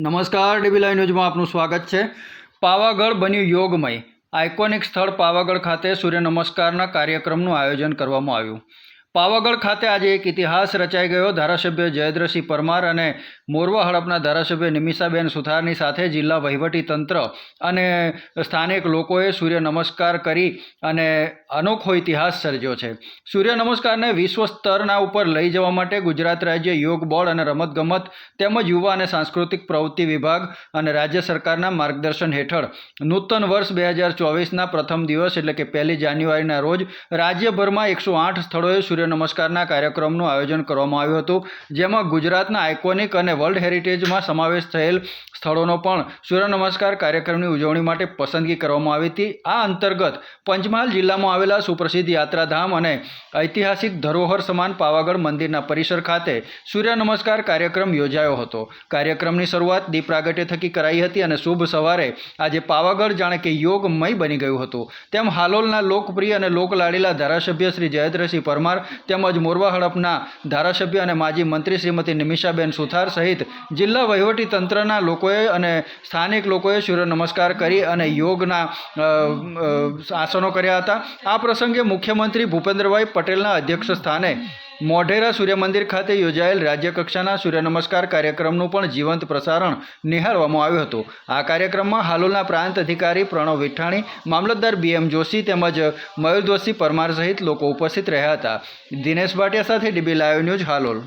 નમસ્કાર, dB live ન્યૂઝમાં આપનું સ્વાગત છે. પાવાગઢ બન્યું યોગમય. આઇકોનિક સ્થળ પાવાગઢ ખાતે સૂર્ય નમસ્કારના કાર્યક્રમનું આયોજન કરવામાં આવ્યું. પાવાગઢ ખાતે આજે એક ઇતિહાસ રચાઈ ગયો. ધારાસભ્ય જયદ્રસિંહ પરમાર અને મોરવા હડપના ધારાસભ્ય નિમિષાબેન સુથારની સાથે જિલ્લા વહીવટી તંત્ર અને સ્થાનિક લોકોએ સૂર્ય નમસ્કાર કરી અને અનોખો ઇતિહાસ સર્જ્યો છે. સૂર્ય નમસ્કારને વિશ્વ સ્તરના ઉપર લઈ જવા માટે ગુજરાત રાજ્ય યોગ બોર્ડ અને રમતગમત તેમજ યુવા અને સાંસ્કૃતિક પ્રવૃત્તિ વિભાગ અને રાજ્ય સરકારના માર્ગદર્શન હેઠળ નૂતન વર્ષ બે હજાર ચોવીસના પ્રથમ દિવસ એટલે કે પહેલી જાન્યુઆરીના રોજ રાજ્યભરમાં એકસો આઠ સ્થળોએ સૂર્ય નમસ્કારના કાર્યક્રમનું આયોજન કરવામાં આવ્યું હતું, જેમાં ગુજરાતના આઇકોનિક અને વર્લ્ડ હેરિટેજમાં સમાવેશ થયેલ સ્થળોનો પણ સૂર્ય નમસ્કાર કાર્યક્રમની ઉજવણી માટે પસંદગી કરવામાં આવી હતી. આ અંતર્ગત પંચમહાલ જિલ્લામાં આવેલા સુપ્રસિદ્ધ યાત્રાધામ અને ઐતિહાસિક ધરોહર સમાન પાવાગઢ મંદિરના પરિસર ખાતે સૂર્ય નમસ્કાર કાર્યક્રમ યોજાયો હતો. કાર્યક્રમની શરૂઆત દીપ પ્રાગટ્ય થકી કરાઈ હતી અને શુભ સવારે આજે પાવાગઢ જાણે કે યોગમય બની ગયું હતું. તેમ હાલોલના લોકપ્રિય અને લોકલાડીલા ધારાસભ્ય શ્રી જયદ્રસિંહ પરમાર તેમજ મોરવા હડપના ધારાસભ્ય અને માજી મંત્રી શ્રીમતી નિમિષાબેન સુથાર સહિત જિલ્લા વહીવટી તંત્રના લોકોએ અને સ્થાનિક લોકોએ સૂર્ય નમસ્કાર કરી અને યોગના આસનો કર્યા હતા. આ પ્રસંગે મુખ્યમંત્રી ભૂપેન્દ્રભાઈ પટેલના અધ્યક્ષ સ્થાને મોઢેરા સૂર્યમંદિર ખાતે યોજાયેલ રાજ્યકક્ષાના સૂર્ય નમસ્કાર કાર્યક્રમનું પણ જીવંત પ્રસારણ નિહાળવામાં આવ્યું હતું. આ કાર્યક્રમમાં હાલોલના પ્રાંત અધિકારી પ્રણવ વિઠાણી મામલતદાર બીએમ જોશી તેમજ મયુર જોશી પરમાર સહિત લોકો ઉપસ્થિત રહ્યા હતા. દિનેશ ભાટિયા સાથે ડીબી લાઈવ ન્યૂઝ હાલોલ.